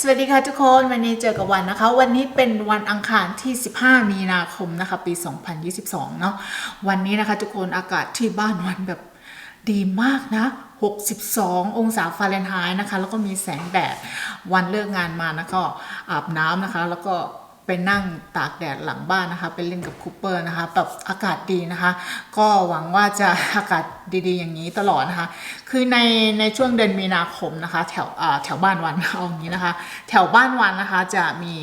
สวัสดีค่ะทุกคนวันนี้เจอกับวันนะคะ วันนี้เป็นวันอังคารที่ 15 มีนาคมนะคะ ปี 2022 เนาะวันนี้นะคะทุกคนอากาศที่บ้านวันแบบดีมากนะ 62 องศาฟาเรนไฮต์นะคะ แล้วก็มีแสงแดดวันเลิกงานมานะก็อาบน้ำนะคะ แล้วก็ ไปนั่งตากแดดหลังบ้านนะคะ ไปเล่นกับคูเปอร์นะคะแบบอากาศดีนะคะ ก็หวังว่าจะอากาศดีๆ อย่างนี้ตลอดนะคะ คือในในช่วงเดือนมีนาคมนะคะ แถวอ่าแถวบ้านวันเอาอย่างนี้นะคะ แถวบ้านวันนะคะจะมี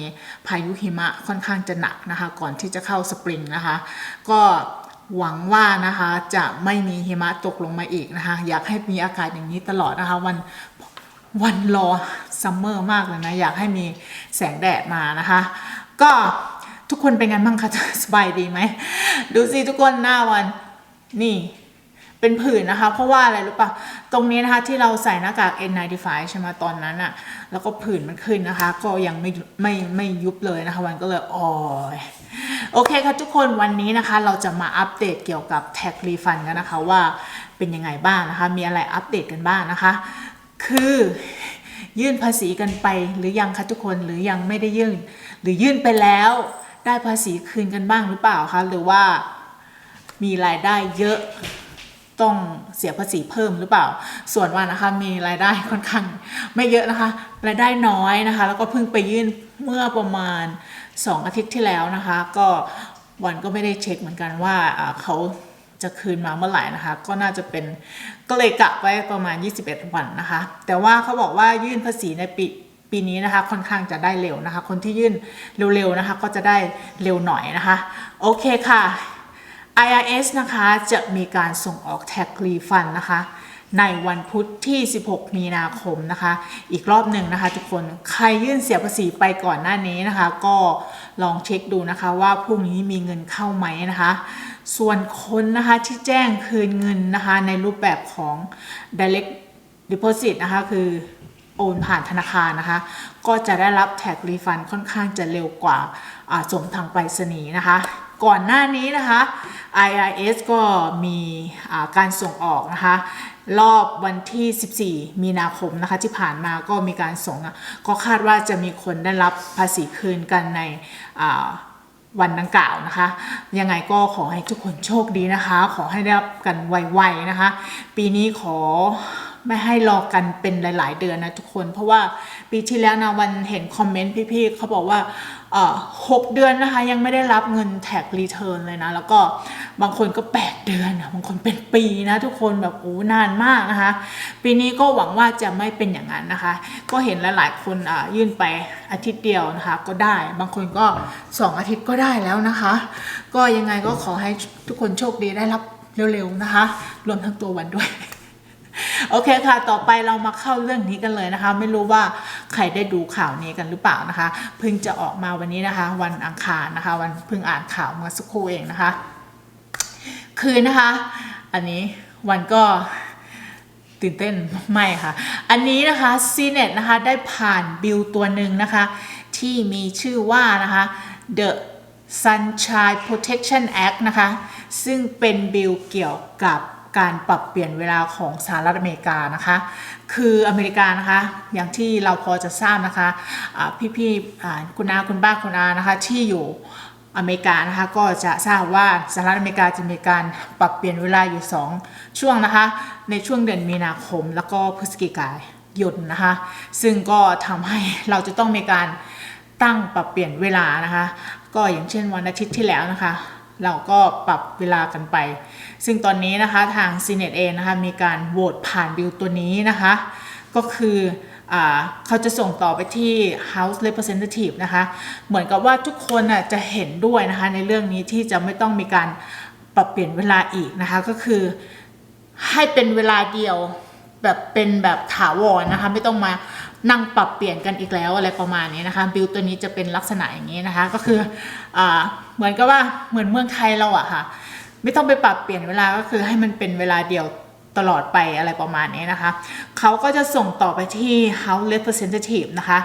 พายุหิมะค่อนข้างจะหนักนะคะ ก่อนที่จะเข้าสปริงนะคะ ก็หวังว่านะคะจะไม่มีหิมะตกลงมาอีกนะคะ อยากให้มีอากาศอย่างนี้ตลอดนะคะ วันวันรอซัมเมอร์มากเลยนะ อยากให้มีแสงแดดมานะคะ ก็ทุกคนเป็นไงบ้างคะสบายดีไหม ดูสิทุกคนหน้าวัน นี่ เป็นผื่นนะคะ เพราะว่าอะไรรู้ปะตรงนี้นะคะ ที่เราใส่หน้ากาก N95 ใช่ไหมตอนนั้นอะแล้วก็ผื่นมันขึ้นนะคะ ก็ยังไม่ไม่ไม่ยุบเลยนะคะ วันก็เลยอ๋อยโอเคค่ะทุกคนวันนี้นะคะ เราจะมาอัปเดตเกี่ยวกับแท็กรีฟันกันนะคะว่าเป็นยังไงบ้างนะคะ มีอะไรอัปเดตกันบ้างนะคะ คือ ยื่นภาษีกันไปหรือยังคะทุกคนหรือยังไม่ได้ยื่น หรือยื่นไปแล้วได้ภาษีคืนกันบ้างหรือเปล่าคะหรือว่ามีรายได้เยอะต้องเสียภาษีเพิ่มหรือเปล่า ส่วนวันนะคะมีรายได้ค่อนข้างไม่เยอะนะคะ รายได้น้อยนะคะ แล้วก็เพิ่งไปยื่นเมื่อประมาณ 2 อาทิตย์ที่แล้วนะคะ ก็วันก็ไม่ได้เช็คเหมือนกันว่าเขา จะคืนมาเมื่อไหร่นะคะ ก็น่าจะเป็นก็เลยกะไว้ประมาณ 21 วันนะคะ แต่ว่าเขาบอกว่ายื่นภาษีในปีปีนี้นะคะค่อนข้างจะได้เร็วนะคะ คนที่ยื่นเร็วๆนะคะ ก็จะได้เร็วหน่อยนะคะ โอเคค่ะ IRS นะคะจะมีการส่งออกแท็กรีฟันนะคะ ในวันพุธที่ 16 มีนาคมนะคะ อีกรอบหนึ่งนะคะ ทุกคนใครยื่นเสียภาษีไปก่อนหน้านี้นะคะ ก็ลองเช็คดูนะคะว่าพรุ่งนี้มีเงินเข้าไหมนะคะ ส่วนคนนะคะที่แจ้งคืนเงินนะคะในรูปแบบของ direct deposit นะคะคือโอนผ่านธนาคารนะคะ ก็จะได้รับแท็กรีฟันค่อนข้างจะเร็วกว่าส่งทางไปรษณีย์นะคะ ก่อนหน้านี้นะคะ IRS ก็มีการส่งออกนะคะ รอบวันที่ 14 มีนาคมนะคะที่ผ่านมาก็มีการส่ง ก็คาดว่าจะมีคนได้รับภาษีคืนกันในอ วันดังกล่าวนะคะ ยังไงก็ขอให้ทุกคนโชคดีนะคะ ขอให้ได้รับกันไวๆนะคะ ปีนี้ขอไม่ให้รอกันเป็นหลาย ๆ เดือนนะทุกคน เพราะว่าปีที่แล้วนะวันเห็นคอมเมนต์พี่ๆเขาบอกว่า หกเดือนนะคะยังไม่ได้รับเงินแท็กรีเทิร์นเลยนะ แล้วก็บางคนก็ 8 เดือนนะบางคนเป็นปีนะทุกคนแบบโอ้นานมากนะคะ ปีนี้ก็หวังว่าจะไม่เป็นอย่างนั้นนะคะ ก็เห็นหลายๆคนยื่นไปอาทิตย์เดียวนะคะก็ได้ บางคนก็ 2 อาทิตย์ก็ได้แล้วนะคะ ก็ยังไงก็ขอให้ทุกคนโชคดีได้รับเร็วๆนะคะ รวมทั้งตัววันด้วย โอเคค่ะ ต่อไปเรามาเข้าเรื่องนี้กันเลยนะคะ ไม่รู้ว่าใครได้ดูข่าวนี้กันหรือเปล่านะคะ เพิ่งจะออกมาวันนี้นะคะ วันอังคารนะคะ วันเพิ่งอ่านข่าวเมื่อสักครู่เองนะคะ คือนะคะ อันนี้วันก็ตื่นเต้นไม่ค่ะ อันนี้นะคะซีเนตนะคะได้ผ่านบิลตัวหนึ่งนะคะ ที่มีชื่อว่านะคะ The Sunshine Protection Act นะคะ ซึ่งเป็นบิลเกี่ยวกับ การปรับเปลี่ยนเวลาของสหรัฐอเมริกานะคะ คืออเมริกานะคะ อย่างที่เราพอจะทราบนะคะอ่าพี่ๆคุณอาคุณป้าคุณอานะคะที่อยู่อเมริกานะคะก็จะทราบว่าสหรัฐอเมริกาจะมีการปรับเปลี่ยนเวลาอยู่ 2 ช่วงนะคะ ในช่วงเดือนมีนาคมแล้วก็พฤศจิกายนนะคะ ซึ่งก็ทำให้เราจะต้องมีการตั้งปรับเปลี่ยนเวลานะคะ ก็อย่างเช่นวันอาทิตย์ที่แล้วนะคะ เราก็ปรับเวลากันไป ซึ่งตอนนี้นะคะทางซีเนตเองนะคะมีการโหวตผ่านบิลตัวนี้นะคะ ก็คืออเขาจะส่งต่อไปที่ House Representative นะคะ เหมือนกับว่าทุกคนน่ะจะเห็นด้วยนะคะในเรื่องนี้ที่จะไม่ต้องมีการปรับเปลี่ยนเวลาอีกนะคะ ก็คือให้เป็นเวลาเดียวแบบเป็นแบบถาวรนะคะ ไม่ต้องมา นั่งปรับเปลี่ยนกันอีกแล้วอะไรประมาณนี้นะคะบิลตัวนี้จะเป็นลักษณะอย่างนี้นะคะก็คืออเหมือนกับว่าเหมือนเมืองไทยเราอะค่ะ ไม่ต้องไปปรับเปลี่ยนเวลาก็คือให้มันเป็นเวลาเดียวตลอดไปอะไรประมาณนี้นะคะ เขาก็จะส่งต่อไปที่ House Representative นะคะ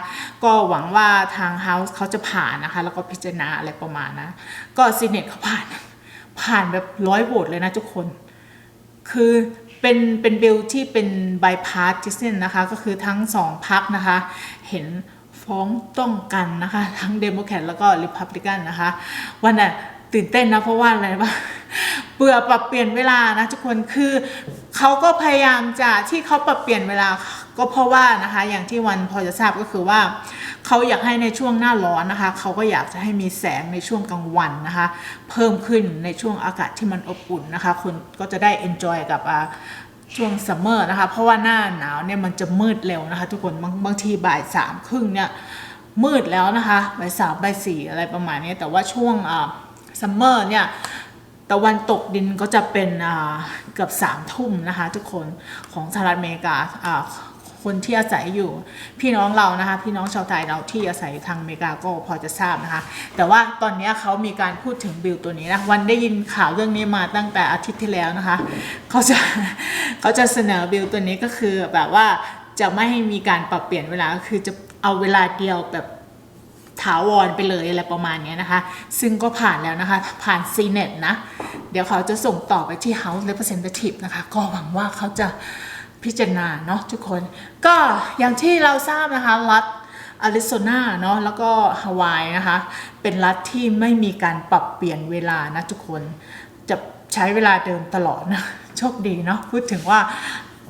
ก็หวังว่าทาง House เขาจะผ่านนะคะ แล้วก็พิจารณาอะไรประมาณนะ ก็ Senate เขาผ่าน ผ่านแบบร้อยโหวตเลยนะทุกคน คือ เป็นเป็นบิลที่เป็น bipartisan นนะคะ ก็คือทั้งสองพักนะคะ เห็นฟ้องต้องกันนะคะ ทั้งเดโมแครตแล้วก็ริพับลิกันนะคะ วันน่ะตื่นเต้นนะ เพราะว่าอะไรวะเบื่อปรับเปลี่ยนเวลานะทุกคนคือเขาก็พยายามจะที่เขาปรับเปลี่ยนเวลาก็เพราะว่านะคะ อย่างที่วันพอจะทราบก็คือว่า เขาอยากให้ในช่วงหน้าร้อนนะคะเขาก็อยากจะให้มีแสงในช่วงกลางวันนะคะ เพิ่มขึ้นในช่วงอากาศที่มันอบอุ่นนะคะ คนก็จะได้ enjoy กับช่วงซัมเมอร์นะคะ เพราะว่าหน้าหนาวเนี่ยมันจะมืดเร็วนะคะ ทุกคนบางบางทีบ่ายสามครึ่งเนี่ยมืดแล้วนะคะบ่ายสามบ่ายสี่อะไรประมาณนี้ แต่ว่าช่วงอ่าซัมเมอร์เนี่ยตะวันตกดินก็จะเป็นอ่าเกือบสามทุ่มนะคะ ทุกคนของสหรัฐอเมริกาอ่า คนที่อาศัยอยู่ พี่น้องเรานะคะ พี่น้องชาวไทยเราที่อาศัยทางอเมริกาก็พอจะทราบนะคะ แต่ว่าตอนนี้เขามีการพูดถึงบิลตัวนี้นะวันได้ยินข่าวเรื่องนี้มาตั้งแต่อาทิตย์ที่แล้วนะคะเขาจะเขาจะเสนอบิลตัวนี้ก็คือแบบว่าจะไม่ให้มีการปรับเปลี่ยนเวลาก็คือจะเอาเวลาเดียวแบบถาวรไปเลยอะไรประมาณนี้นะคะ ซึ่งก็ผ่านแล้วนะคะ ผ่านซีเนตนะ เดี๋ยวเขาจะส่งต่อไปที่ House Representative นะคะ ก็หวังว่าเขาจะ พิจารณาเนาะทุกคน ก็อย่างที่เราทราบนะคะรัฐอาริโซนาเนาะแล้วก็ฮาวายนะคะ เป็นรัฐที่ไม่มีการปรับเปลี่ยนเวลานะทุกคนจะใช้เวลาเดิมตลอดนะโชคดีเนาะพูดถึงว่า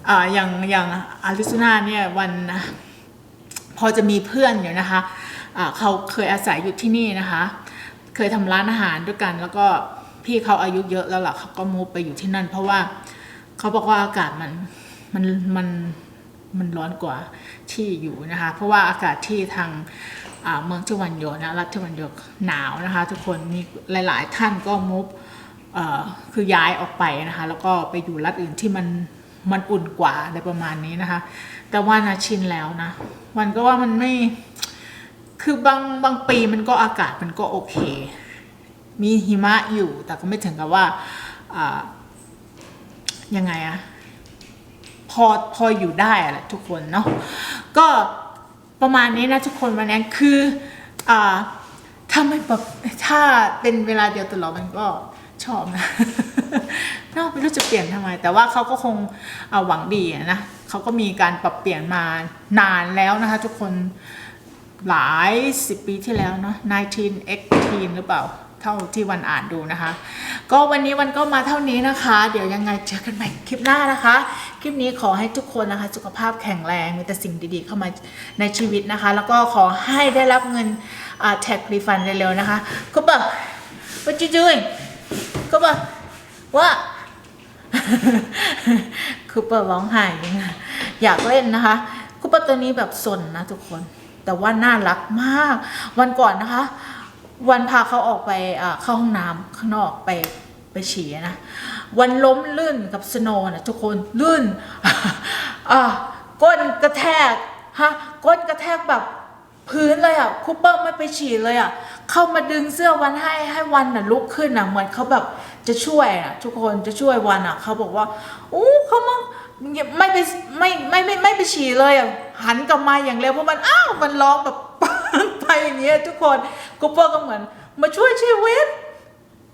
ออย่างอย่างอาริโซนาเนี่ยวันพอจะมีเพื่อนอยู่นะคะอ่าเขาเคยอาศัยอยู่ที่นี่นะคะ เคยทำร้านอาหารด้วยกัน แล้วก็พี่เขาอายุเยอะแล้วล่ะเขาก็มูฟไปอยู่ที่นั่น เพราะว่าเขาบอกว่าอากาศมัน มันมันมันร้อนกว่าที่อยู่นะคะ เพราะว่าอากาศที่ทางเมืองที่วันโยนะรัฐที่วันโยหนาวนะคะ ทุกคนมีหลาย ๆ ท่านก็มูฟคือย้ายออกไปนะคะ แล้วก็ไปอยู่รัฐอื่นที่มันมันอุ่นกว่าอะไรประมาณนี้นะคะ แต่ว่านะชินแล้วนะมันก็ว่ามันไม่คือบางบางปีมันก็อากาศมันก็โอเค มีหิมะอยู่แต่ก็ไม่ถึงกับว่ายังไงอะ อพออยู่ได้อะแหละทุกคนเนาะก็ประมาณนี้นะทุกคนวันนี้คืออ่าถ้าไม่แบบถ้าเป็นเวลาเดียวตลอดมันก็ชอบนะเนอกไม่รู้จะเปลี่ยนทำไม แต่ว่าเขาก็คงเอาหวังดีนะเขาก็มีการปรับเปลี่ยนมานานแล้วนะคะทุกคนหลายสิบปีที่แล้วเนาะ1918 หรือเปล่า เท่าที่วันอ่านดูนะคะ ก็วันนี้วันก็มาเท่านี้นะคะ เดี๋ยวยังไงเจอกันใหม่คลิปหน้านะคะ คลิปนี้ขอให้ทุกคนนะคะ สุขภาพแข็งแรงมีแต่สิ่งดีๆเข้ามาในชีวิตนะคะ แล้วก็ขอให้ได้รับเงินแท็กรีฟันเร็วๆนะคะก็บอก what you doing ก็บอกว่าคูเปอร์ร้องไห้อยากเล่นนะคะคูเปอร์ตัวนี้แบบสนนะทุกคน แต่ว่าน่ารักมาก วันก่อนนะคะ วันพาเขาออกไปเข้าห้องน้ำข้างนอกไปไปฉี่นะ วันล้มลื่นกับสโนว์นะทุกคนลื่นก้นกระแทกฮะก้นกระแทกแบบพื้นเลยอะคูเปอร์ไม่ไปฉี่เลยอะเข้ามาดึงเสื้อวันให้ให้วันน่ะลุกขึ้นอะเหมือนเขาแบบจะช่วยอะทุกคนจะช่วยวันอะเขาบอกว่าอู้เขามาไม่ไปไม่ไม่ไม่ไม่ไปฉี่เลยอะหันกลับมาอย่างเร็วเพราะมันอ้าวมันร้องแบบ อย่างเงี้ยทุกคนคูเปอร์ก็เหมือน มาช่วยชีวิต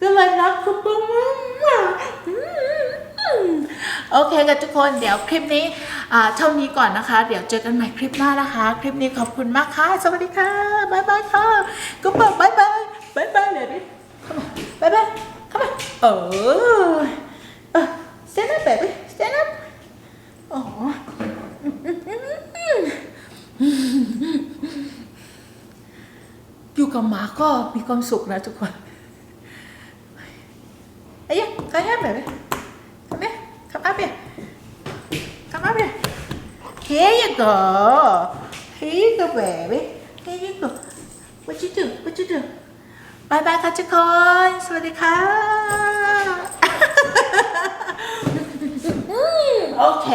ก็เลยรักคูเปอร์มากโอเคกันทุกคนเดี๋ยวคลิปนี้เท่านี้ก่อนนะคะ เดี๋ยวเจอกันใหม่คลิปหน้านะคะ คลิปนี้ขอบคุณมากค่ะ สวัสดีค่ะบายบายค่ะก็บอกบายบายบายบายเลยดิเข้ามาบายบายเข้ามาเออเออ stand up baby stand up อ๋อ อยู่ กับหมาก็มีความสุขนะทุกคนเอ้ยใครให้แบบนี้ทำไม come up here come up here here you go here you go baby here you go what you do what you do บายบายค่ะทุกคน สวัสดีค่ะ โอเค